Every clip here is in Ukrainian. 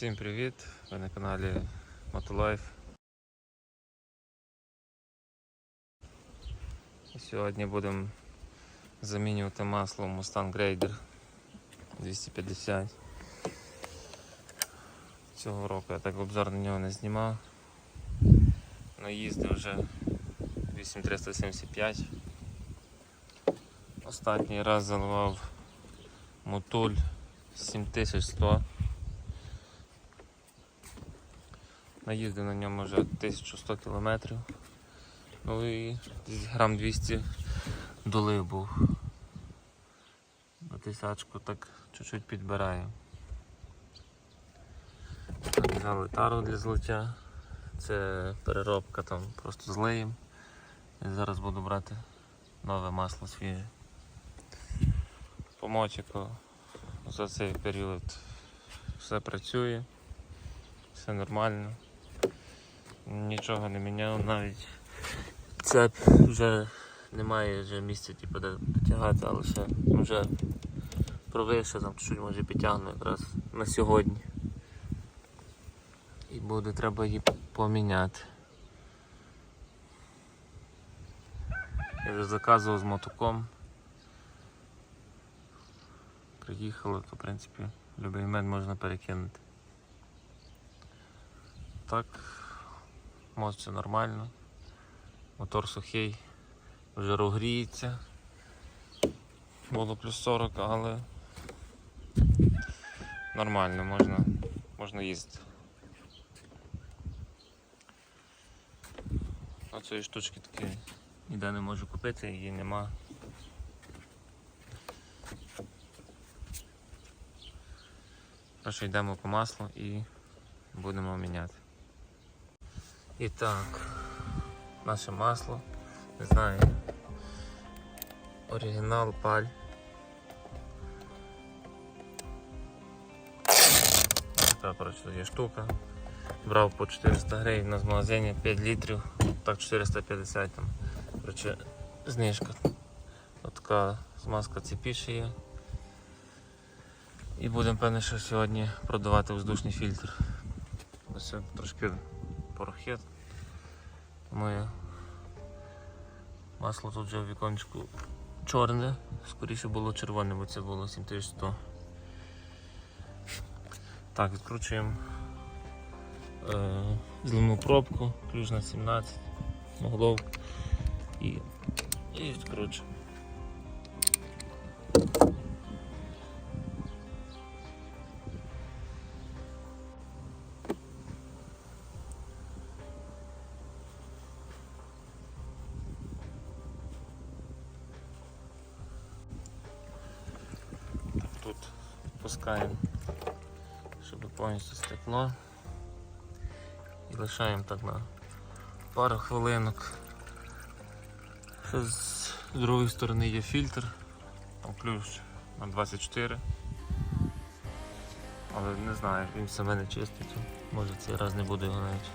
Всім привіт! Ви на каналі Мотолайф. Сьогодні будемо замінювати масло Mustang Raider 250. Цього року я так обзор на нього не знімав. але їздив вже 8375. Останній раз заливав мотуль 7100. Наїздив на ньому вже 1100 кілометрів. Ну і грам 200 долив був. На тисячку так чуть-чуть підбираю. Так, взяли тару для злиття. Це переробка там просто злиєм. І зараз буду брати нове масло свіже. По мотику за цей період все працює, все нормально. Нічого не міняв, навіть цеп вже немає вже місця типу, де потягати, але ще вже провише, там чуть може підтягну якраз на сьогодні. І буде треба її поміняти. Я вже заказував з мотоком. Приїхали, то в принципі любий момент можна перекинути. Так, мост все нормально, мотор сухий, вже гріється. Було плюс 40, але нормально, можна, можна їздити. А цієї штучки таки ніде не можу купити, її нема. Перше йдемо по маслу і будемо міняти. І так, наше масло, не знаю, оригінал паль. Така, коротше, є штука. Брав по 400 гривень на магазині 5 літрів, так 450 там. Коротше, знижка. От така змазка ціпіше є. І будемо певне, що сьогодні продавати воздушний фільтр. Ось трошки порохет. Моє масло тут вже в віконечку чорне, скоріше було червоне, бо це було 7100. Так, відкручуємо е, зливну пробку, ключ на 17, головку і, і відкручуємо. Пускаємо, щоб повністю стекло. І лишаємо так на пару хвилинок. З другої сторони є фільтр, там ключ на 24. Але не знаю, він себе не чистить, може цей раз не буду його навіть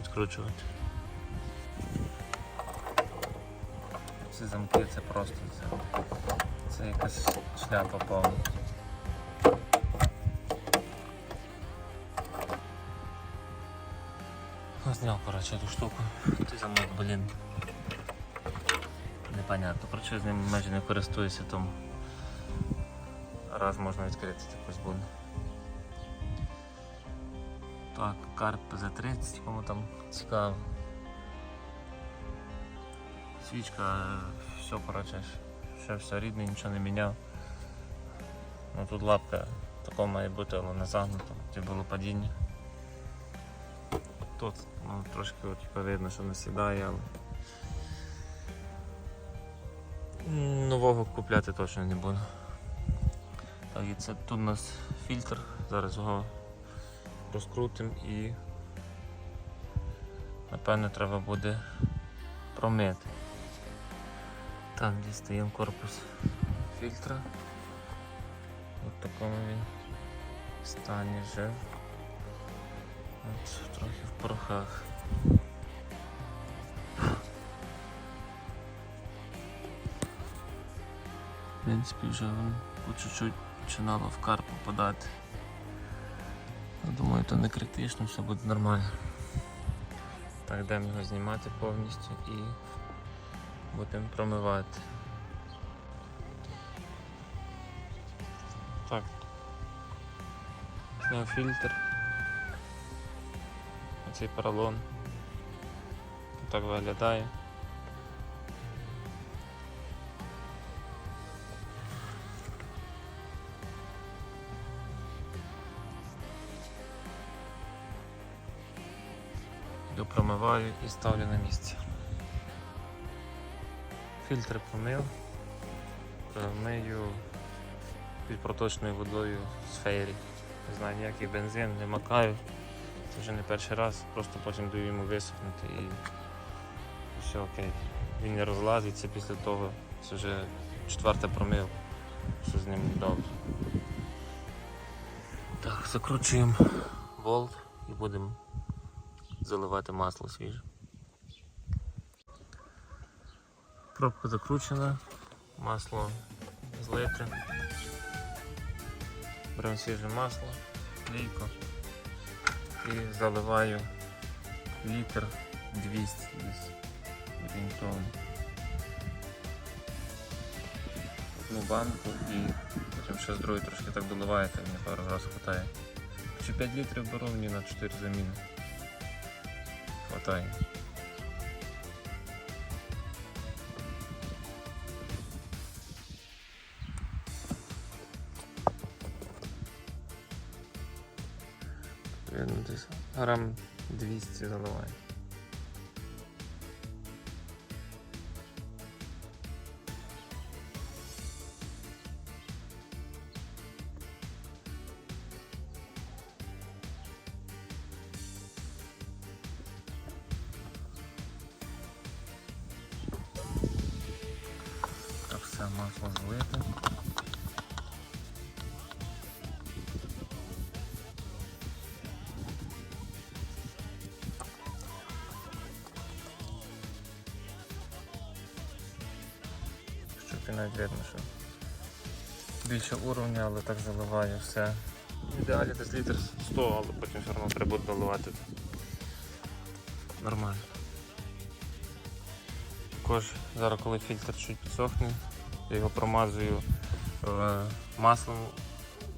відкручувати. Ці замки це просто це. Це якась шляпа повна. Зняв, коротше, ту штуку. Ти замок, блін. Непонятно. Коротше, з ним майже не користуюся, тому раз можна відкрити якось буде. Так, карп за 30, кому там цікаво. Свічка, все, коротше, ще все рідне, нічого не міняв. Ну тут лапка такого має бути, але не загнута, де було падіння. Тут ну, трошки от, типу, видно, що не сідає, але нового купляти точно не буду. Так, і це тут у нас фільтр, зараз його розкрутимо і напевно треба буде промити. Так, дістаємо корпус фільтра. Ось такому він стані вже. От, трохи в порохах. В принципі, вже по чуть-чуть починало в кар попадати. Я Думаю, то не критично, все буде нормально. Так, йдемо його знімати повністю і будемо промивати. Так. Зняв фільтр. Оцей поролон. Так виглядає. Йду промиваю і ставлю на місце. Фільтр помив, мию під проточною водою з фейрі. Не знаю, ніякий бензин, не макаю. Це вже не перший раз, просто потім даю йому висохнути і все окей. Він не розлазиться після того. Це вже четверте промив, що з ним добре. Так, закручуємо болт і будемо заливати масло свіже. Пробка закручена, масло злите. Беремо свіже масло, лійко і заливаю літр 200 десь орієнтовно. Одну банку і потім ще з другої трошки так доливаєте, мені пару разів хватає. Чи 5 літрів беру мені на 4 заміни. Хватає. Десь грам 200 заливає. Так, все масло злите. Навіть видно, що більше уровня, але так заливаю все. В ідеалі десь літр 100, але потім все одно треба буде доливати. Нормально. Також зараз, коли фільтр чуть підсохне, я його промазую е, маслом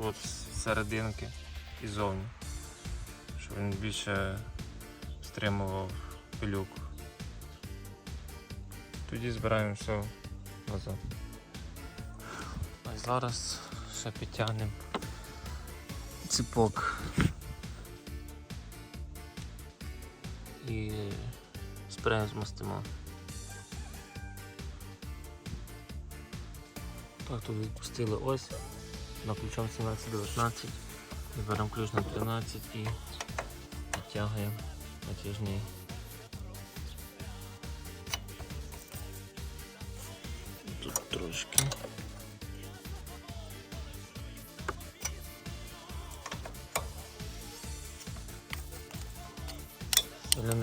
от з серединки і зовні, щоб він більше стримував пилюку. Тоді збираємо все назад. Зараз ще підтягнемо ціпок і спреєм змастимо. Так, тут відпустили ось на ключом 17-19. Беремо ключ на 13 і підтягуємо натяжний. Тут трошки.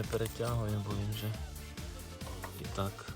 Не перетягуємо, бо він вже і так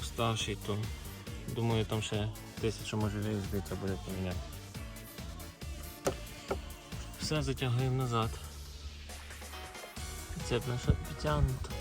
уставший, то думаю там ще тисячу може виїздити, буде поміняти. Все затягуємо назад. Це наша підтягнута.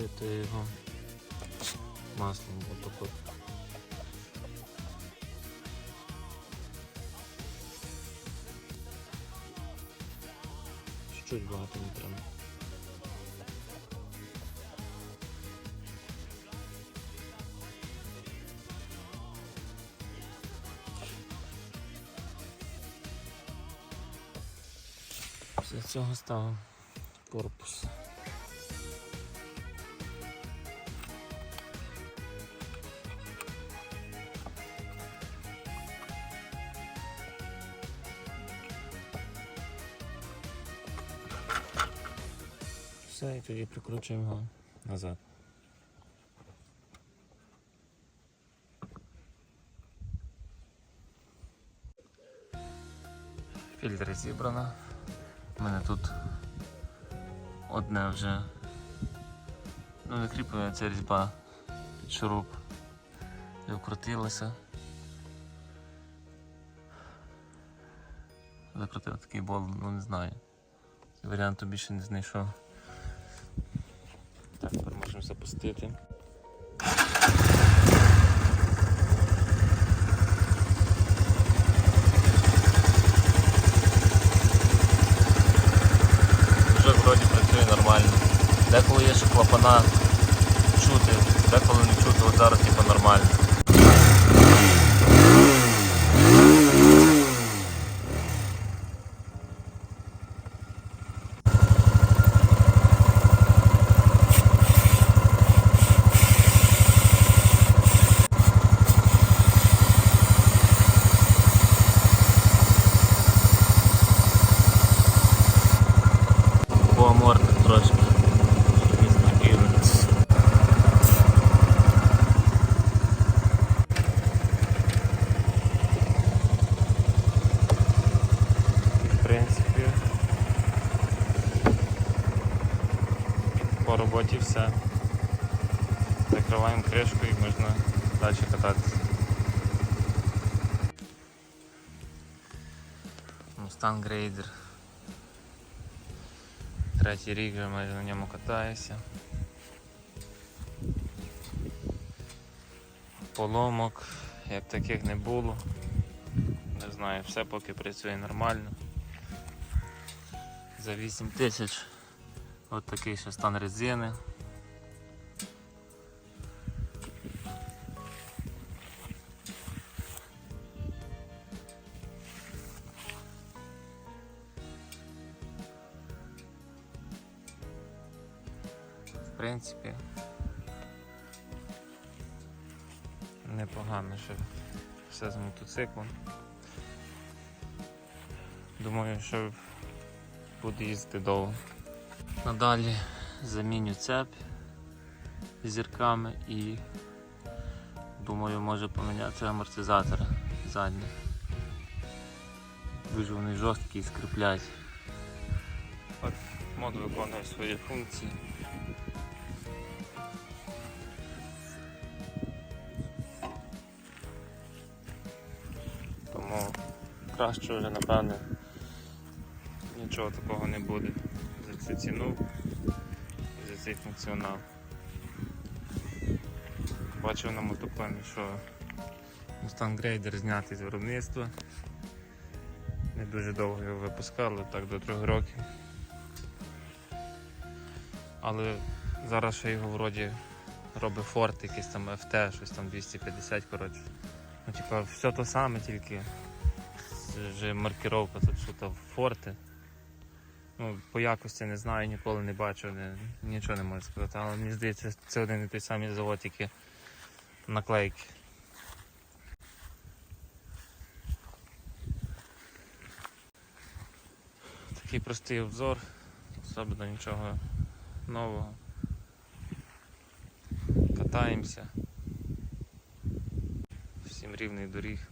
Пропитує його маслом отак от. Чуть багато не треба. Після цього ставимо корпус. і прикручуємо його назад. Фільтри зібрано. У мене тут одне вже ну, не ця різьба під шуруп і вкрутилася. Закрутив такий болт, ну не знаю. Варіанту більше не знайшов. Запустити. Вже вроді працює нормально. Деколи є ще клапана чути, деколи не чути, от зараз типу нормально. Поаморник трошки. щоб він спокійно. В принципі, по роботі все. Закриваємо кришку і можна далі кататися. Mustang Raider. Третій рік вже майже на ньому катаюся. Поломок, як таких не було. Не знаю, все поки працює нормально. За 8 тисяч от такий ще стан резини. В принципі, непогано ще все з мотоциклом. Думаю, що буду їздити довго. Надалі заміню цепь зірками і думаю, може поміняти амортизатори задні. Дуже вони жорсткі і скріплять. От мод виконує свої функції. Тому краще вже напевне нічого такого не буде цю ціну за цей функціонал. Бачив на мотопомі, що Mustang Raider знятий з виробництва. Не дуже довго його випускали, так до трьох років. Але зараз ще його вроді робить Ford, якийсь там FT, щось там 250, коротше. Ну, типа, все то саме, тільки вже маркировка тут що то Форти. Ну, по якості не знаю, ніколи не бачив, не, нічого не можу сказати, але мені здається, це один і той самий завод, тільки наклейки. Такий простий обзор, особливо нічого нового. Катаємося. Всім рівний доріг.